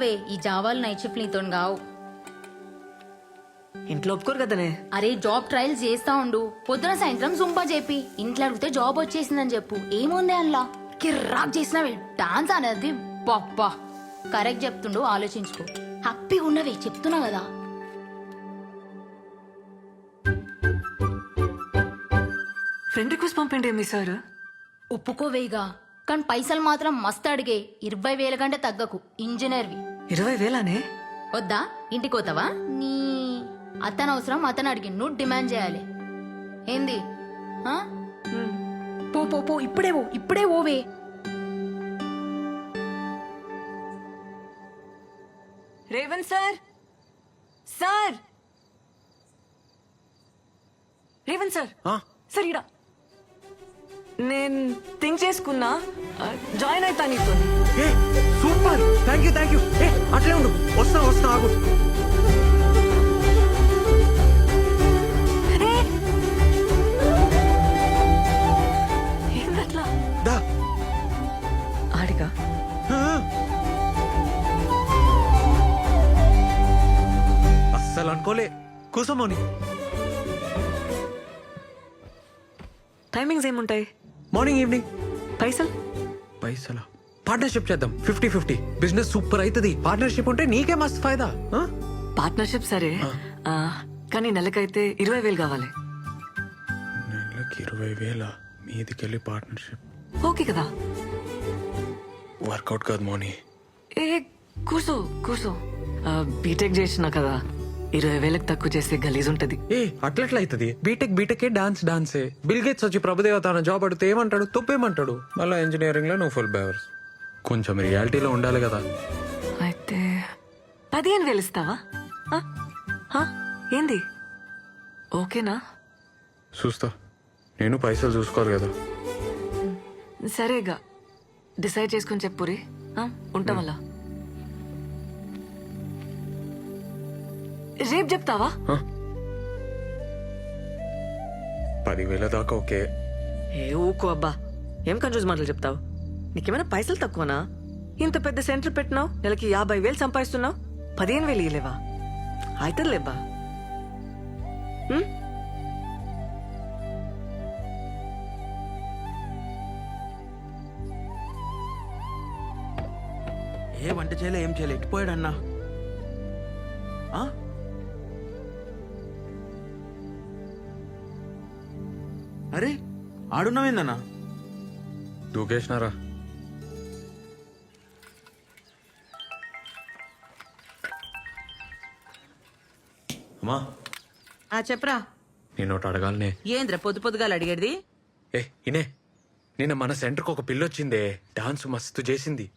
వే ఈ జావాలు night shift నీతో కావు. ఇంట్లో ఒప్పుకోరు కదనే? అరే జాబ్ ట్రయల్స్ చేస్తా ఉండు. పొద్దున సాయంత్రం జుంపా. చెప్పి ఇంట్లో అడిగితే జాబ్ వచ్చేసిందని చెప్పు. ఏముంది అందులో? కిర్రాక్ చేసినవి డాన్స్ అనేది పప్పా కరెక్ట్ చెప్తుండు ఆలోచించుకో. హ్యాపీగా ఉన్నవే చెప్తున్నా కదా. ఫ్రెండ్ రిక్వెస్ట్ పంపండి మీ సార్? ఒప్పుకోవేగా కానీ పైసలు మాత్రం మస్తు అడిగే. ఇరవై వేల కంటే తగ్గకు. ఇంజనీర్వి ఇరవై వేలానే? వద్దా? ఇంటికి పోతావా? నీ అతను అవసరం అతను అడిగి నువ్వు డిమాండ్ చేయాలి. ఏంది? ఆ? పో పో పో ఇప్పుడే పో ఇప్పుడే ఓవే Revanth sir? Sir? Revanth sir? Sir ఇడా నేను థింక్ చేసుకున్నా జాయిన్ అవుతా నీతో. ఏ super. Thank you thank you ఏ అట్లే ఉండు. వస్తా వస్తా ఆగు. దా. ఆడిగా. అస్సలు అనుకోలే. కూసమోని టైమింగ్స్ ఏముంటాయి? మార్నింగ్ ఈవినింగ్ పైసలు? పైసలా? పార్ట్నర్షిప్ చేద్దాం. ఫిఫ్టీ ఫిఫ్టీ బిజినెస్ సూపర్ అవుతుంది పార్ట్నర్షిప్ ఉంటే నీకే మస్తు ఫాయిదా. ఆ? పార్ట్నర్షిప్ సరే. ఆ, కానీ నెలకైతే ఇరవై వేలు కావాలి. నెలకి ఇరవై వేల? మీదికెళ్ళి పార్ట్నర్షిప్ ఓకే కదా. వర్కౌట్ కాదు మోని. ఏ కూర్చో కూర్చో. బీటెక్ చేసినా కదా. ఇరవై వేలకు తక్కువ చేస్తే గలీజ్ ఉంటది. ఏ అట్లెట్లా అవుతుంది బీటెక్ బీటెక్ డాన్స్ డాన్సే బిల్ గేట్స్ వచ్చి ప్రభుదేవ తన జాబ్ అడిగితే ఏమంటాడు? తప్పేమంటాడు? మళ్ళీ ఇంజనీరింగ్లో నువ్వు ఫుల్ బేవర్స్ కొంచెం రియాలిటీలో ఉండాలి కదా. అయితే పదిహేను వేలు ఇస్తావా? ఆ? ఆ? ఏంది? ఓకేనా? చూస్తా. నేను పైసలు చూసుకోవాలి కదా. సరేగా డిసైడ్ చేసుకుని చెప్పురి ఆ? రేపు చెప్తావా? ఆ? పదివేల దాకా ఓకే. ఏ ఊకో అబ్బా. ఏం కన్ఫ్యూజ్ మాటలు చెప్తావు? నీకేమైనా పైసలు తక్కువనా? ఇంత పెద్ద సెంటర్ పెట్టినావు నెలకి యాభై వేలు సంపాదిస్తున్నావు పదిహేను వేలు ఇయ్యలేవా అవుతుందిలేబ్బా? ఏ వంట చేయలే ఏం చేయలే ఎట్టిపోయాడు అరే ఆడున్నావేందన్నా? దూకేసినారా? అమ్మా. ఆ చెప్పరా. నేను ఒకటి అడగాలనే. ఏంద్ర పొద్దు పొద్దుగాల అడిగేది? ఏ ఇనే. నిన్న మన సెంటర్కి ఒక పిల్లొచ్చిందే డాన్స్ మస్తు చేసింది.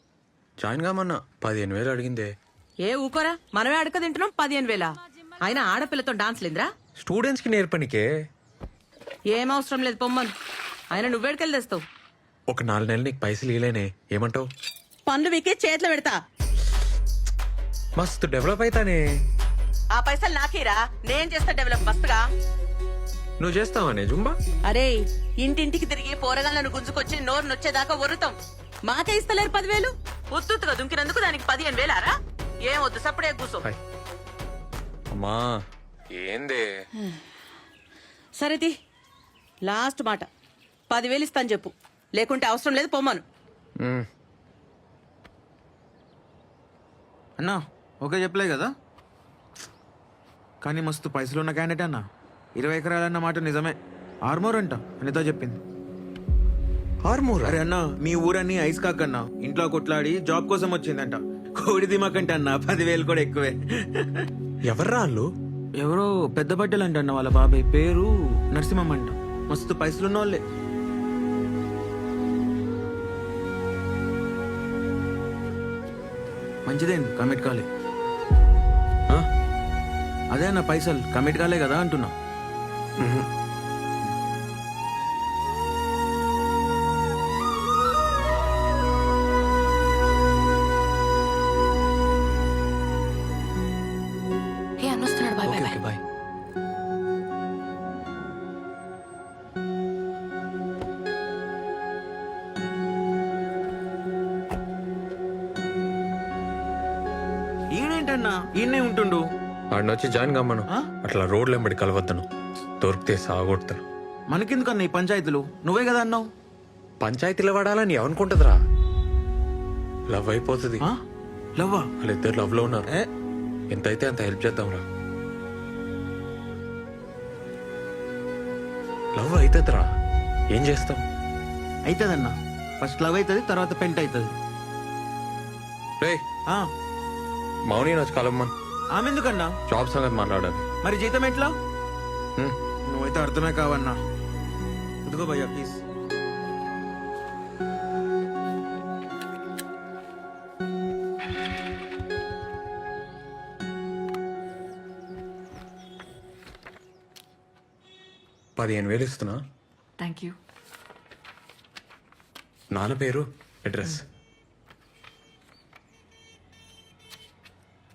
జాయిన్ కామన్నా పదిహేను వేలు అడిగిందే. ఏ ఊకోరా మనమే అడక తింటున్నాం పదిహేను వేల? అయినా ఆడపిల్లతో డాన్స్ లేదురా? స్టూడెంట్స్కి నేర్పనికే. ఏం అవసరం లేదు పొమ్మను. అయినా నువ్వేడికెళ్ళి తెస్తావు. ఒక నాలుగు నెలలు నీకు పైసలు ఇలేనే ఏమంటావు? పనులు వీకే చేతిలో పెడతా. మస్తు డెవలప్ అవుతానే ఆ పైసలు నాకేరా. నేను చేస్తా డెవలప్ మస్తుగా. నువ్వు చేస్తావానే జుంబా? అరే ఇంటింటికి తిరిగి పోరగాళ్ళను గుంజుకొచ్చి నోరు నొచ్చేదాకా వరుతాం మాకే ఇస్తలేరు పదివేలు? ఉత్తుగా దుంకినందుకు దానికి పదిహేను వేలారా? ఏం వద్దు సప్పుడే కూసో. అమ్మా. ఏందే? సరేది లాస్ట్ మాట. పదివేలు ఇస్తాను చెప్పు. లేకుంటే అవసరం లేదు పొమ్మను మ్, అన్నా ఓకే చెప్పలే కదా? కానీ మస్తు పైసలు ఉన్న క్యాండిడేట్ అన్నా. ఇరవై ఎకరాలన్న మాట నిజమే. ఆర్మోర్ అంట అనితో చెప్పింది. ఆర్మూర్? అరే అన్నా మీ ఊరన్నీ ఐస్ కాకన్నా ఇంట్లో కొట్లాడి జాబ్ కోసం వచ్చిందంట. కోడి దిమాకంట అన్న పదివేలు కూడా ఎక్కువే. ఎవర్రా వాళ్ళు? ఎవరో పెద్ద బట్టలు అంట అన్న వాళ్ళ బాబాయ్. పేరు నరసింహం అంట. మస్తు పైసలు వాళ్ళే మంచిదేం కమిట్ కాలే. అదే అన్న పైసలు కమిట్ కాలే కదా అంటున్నా. ఏంటన్నా ఈయనే ఉంటుండు. వాడిని వచ్చి జాయిన్ కమ్మను? అట్లా రోడ్లు వెంబడి కలవద్దను. దొరికితే సాగొడతాను. మనకెందుకన్నా ఈ పంచాయతీలు? నువ్వే కదా అన్నావు. పంచాయతీలో పడాలని ఎవనుకుంటుందిరా లవ్ అయిపోతుంది. ఆ? లవ్వా? వాళ్ళిద్దరు లవ్లో ఉన్నారు. ఎంతైతే అంత హెల్ప్ చేద్దాంరా. లవ్ అవుతుందిరా ఏం చేస్తాం? అవుతుందన్నా ఫస్ట్ లవ్ అవుతుంది తర్వాత పెంట్ అవుతుంది రే ఆ, మౌని వచ్చి కలమ్మన్ ఆమె ఎందుకన్నా జాబ్ సంగతి మాట్లాడాలి. మరి జీతం ఎట్లా? హ్మ్. నువ్వైతే అర్థమే కావన్నా. ఇదిగో భయ్యా ప్లీజ్ పదిహేను వేలు ఇస్తున్నా. థ్యాంక్ యూ నాన్న పేరు అడ్రస్.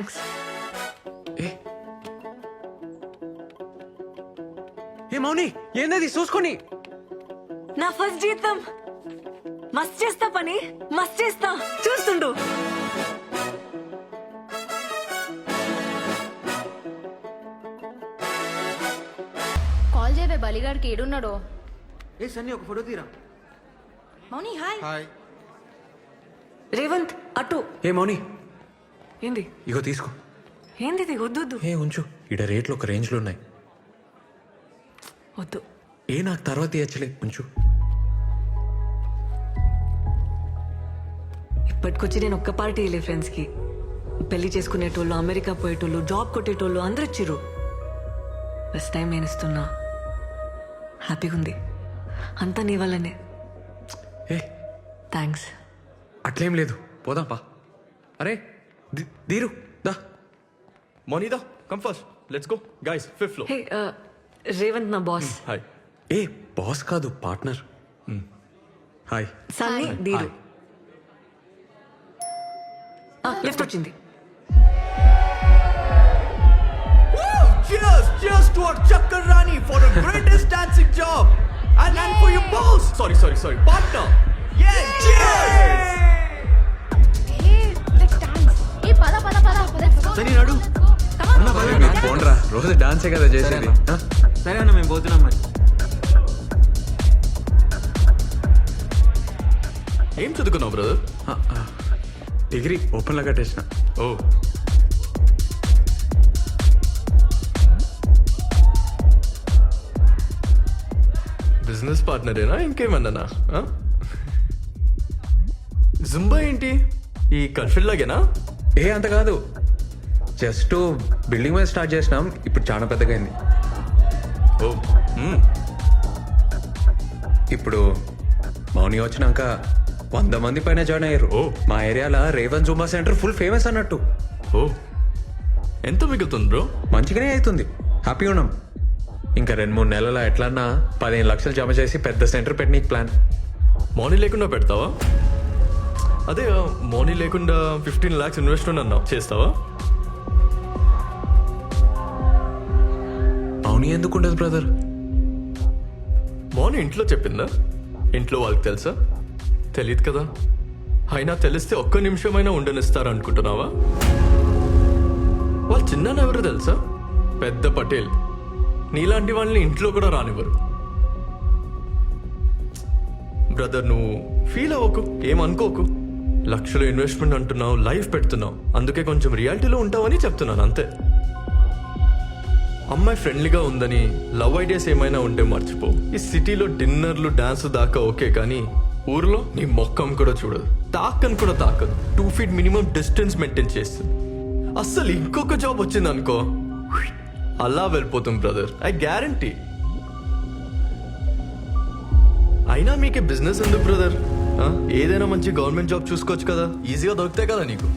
థ్యాంక్స్ ఏ? ఏ మౌని ఏందది? చూసుకొని. నా ఫస్ట్ జీతం. మస్త్ చేస్తా పని. మస్త్ చేస్తా. చూస్తుండు. కాల్ చేయవే బలిగాడికి ఏడున్నాడో. ఏ సన్నీ ఒక ఫోటో తీరా? మౌని హాయ్. హాయ్. రేవంత్ అటు. ఏ మౌని ఏంది? ఇగో తీసుకో. ఏంది ఇది? వద్దు వద్దు. ఏ ఉంచు. ఇడ రేట్లు ఒక రేంజ్లో ఉన్నాయి. వద్దు. ఏ నాకు తర్వాత ఇచ్చలే ఉంచు. ఇప్పటికొచ్చి నేను ఒక్క పార్టీ వెళ్ళే ఫ్రెండ్స్కి. పెళ్ళి చేసుకునేటోళ్ళు అమెరికా పోయేటోళ్ళు జాబ్ కొట్టేటోళ్ళు అందరూ వచ్చిర్రు ఫస్ట్ టైం నేను ఇస్తున్నా హ్యాపీగా ఉంది. అంతా నీ వల్లనే. ఏ. థ్యాంక్స్ అట్లేం లేదు. పోదాం పా. అరే ది- దీరు దా Monida, come first. Let's go. Guys, fifth floor. హే రేవంత్ నా బాస్ Hi. ఏ బాస్ కాదు పార్ట్నర్ హాయ్ సన్నీ దీరు లిఫ్ట్ వచ్చింది Cheers! Cheers to our Chakarani for the greatest dancing job! And, and for your boss! Sorry, sorry, sorry. Partner! Yeah! Cheers! రోజు డాన్సే కదా చేసేది? సరే అన్న. మేము పోతున్నాం మరి. ఏం చదువుకున్నావు బ్రదర్. డిగ్రీ ఓపెన్లో కట్టేసిన. ఓ. బిజినెస్ పార్ట్నరేనా ఇంకేమన్నానా? జుంబా ఏంటి? ఈ కన్ఫిల్ లాగేనా ఏ అంత కాదు. జస్ట్ బిల్డింగ్ మీద స్టార్ట్ చేసినాం ఇప్పుడు చాలా పెద్దగా అయింది. ఓ మ్మ్. ఇప్పుడు మౌని వచ్చినాక వంద మంది పైన జాయిన్ అయ్యారు. ఓ. మా ఏరియాలో Revan zumba centre full famous అన్నట్టు. ఓ. ఎంత మిగులుతుంది బ్రో? మంచిగానే అవుతుంది. హ్యాపీగా ఉన్నాం. ఇంకా రెండు మూడు నెలల ఎట్లన్నా పదిహేను లక్షలు జమ చేసి పెద్ద సెంటర్ పెట్టనీకి ప్లాన్ మార్నింగ్ లేకుండా పెడతావా? అదే మార్నింగ్ లేకుండా ఫిఫ్టీన్ లాక్స్ ఇన్వెస్ట్మెంట్ అన్నావు. చేస్తావా? మౌని ఎందుకు ఉండదు బ్రదర్? మార్నింగ్ ఇంట్లో చెప్పిందా? ఇంట్లో వాళ్ళకి తెలుసా? తెలియదు కదా. అయినా తెలిస్తే ఒక్క నిమిషమైనా ఉండనిస్తారనుకుంటున్నావా? వాళ్ళు చిన్న ఎవరు తెలుసా? పెద్ద పటేల్. నీలాంటి వాళ్ళని ఇంట్లో కూడా రానివ్వరు. బ్రదర్ నువ్వు ఫీల్ అవ్వకు ఏమనుకోకు. లక్షలు ఇన్వెస్ట్మెంట్ అంటున్నావు లైఫ్ పెడుతున్నావు. అందుకే కొంచెం రియాలిటీలో ఉంటావని చెప్తున్నాను అంతే. అమ్మాయి ఫ్రెండ్లీగా ఉందని లవ్ ఐడియాస్ ఏమైనా ఉంటే మర్చిపో. ఈ సిటీలో డిన్నర్లు డాన్స్ దాకా ఓకే కానీ ఊర్లో నీ మొక్కం కూడా చూడదు. తాకని కూడా తాకదు. Two feet minimum distance maintain చేస్తుంది. అస్సలు ఇంకొక జాబ్ వచ్చింది అనుకో అలా వెళ్ళిపోతాం బ్రదర్ ఐ గ్యారంటీ అయినా మీకే బిజినెస్ ఎందుకు బ్రదర్ ఏదైనా మంచి గవర్నమెంట్ జాబ్ చూసుకోవచ్చు కదా. ఈజీగా దొరుకుతాయి కదా నీకు.